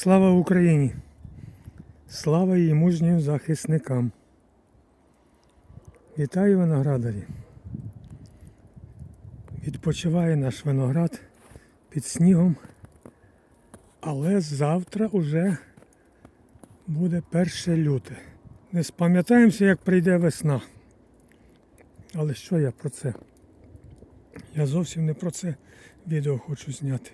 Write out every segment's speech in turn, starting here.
Слава Україні! Слава її мужнім захисникам! Вітаю виноградарі! Відпочиває наш виноград під снігом, але завтра уже буде 1 люте. Не спам'ятаємося, як прийде весна. Але що я про це? Я зовсім не про це відео хочу зняти.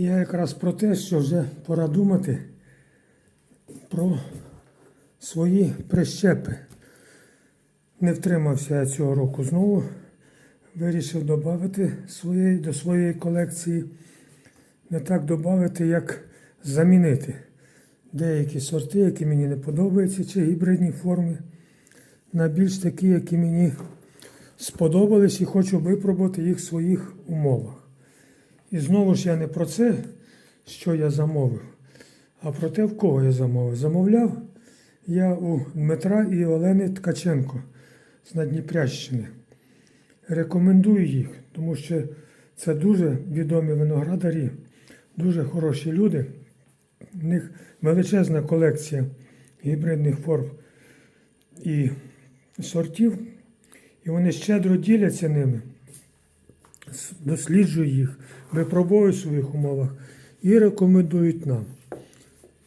Я якраз про те, що вже пора думати про свої прищепи. Не втримався я цього року знову. Вирішив додати своєї, до своєї колекції. Не так додати, як замінити деякі сорти, які мені не подобаються, чи гібридні форми, на більш такі, які мені сподобались і хочу випробувати їх в своїх умовах. І знову ж я не про це, що я замовив, а про те, в кого я замовив. Замовляв я у Дмитра і Олени Ткаченко з Надніпрящини. Рекомендую їх, тому що це дуже відомі виноградарі, дуже хороші люди. У них величезна колекція гібридних форм і сортів, і вони щедро діляться ними досліджують їх, випробовують в своїх умовах і рекомендують нам.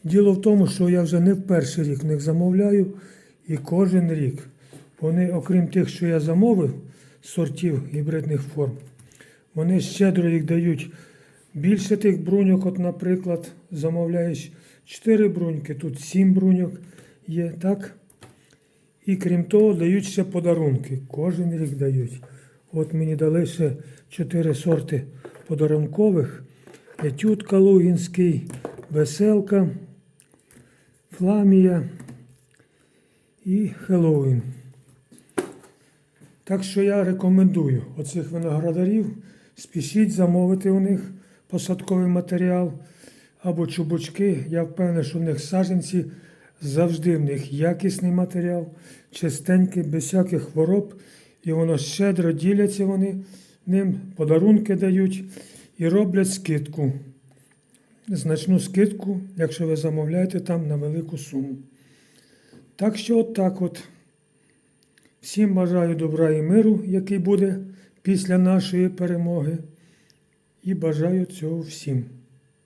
Діло в тому, що я вже не в перший рік них замовляю, і кожен рік вони, окрім тих, що я замовив, сортів гібридних форм, вони щедро їх дають більше тих бруньок, от, наприклад, замовляєш 4 бруньки, тут 7 бруньок є, так? І крім того, дають ще подарунки. Кожен рік дають. От мені дали ще чотири сорти подарункових. Етюд Калугінський, Веселка, Фламія і Хеллоуін. Так що я рекомендую оцих виноградарів, спішіть замовити у них посадковий матеріал або чубучки. Я впевнений, що у них саженці завжди в них якісний матеріал, чистенький, без всяких хвороб. І воно щедро діляться вони ним, подарунки дають і роблять скидку. Значну скидку, якщо ви замовляєте там на велику суму. Так що, от так от. Всім бажаю добра і миру, який буде після нашої перемоги. І бажаю цього всім.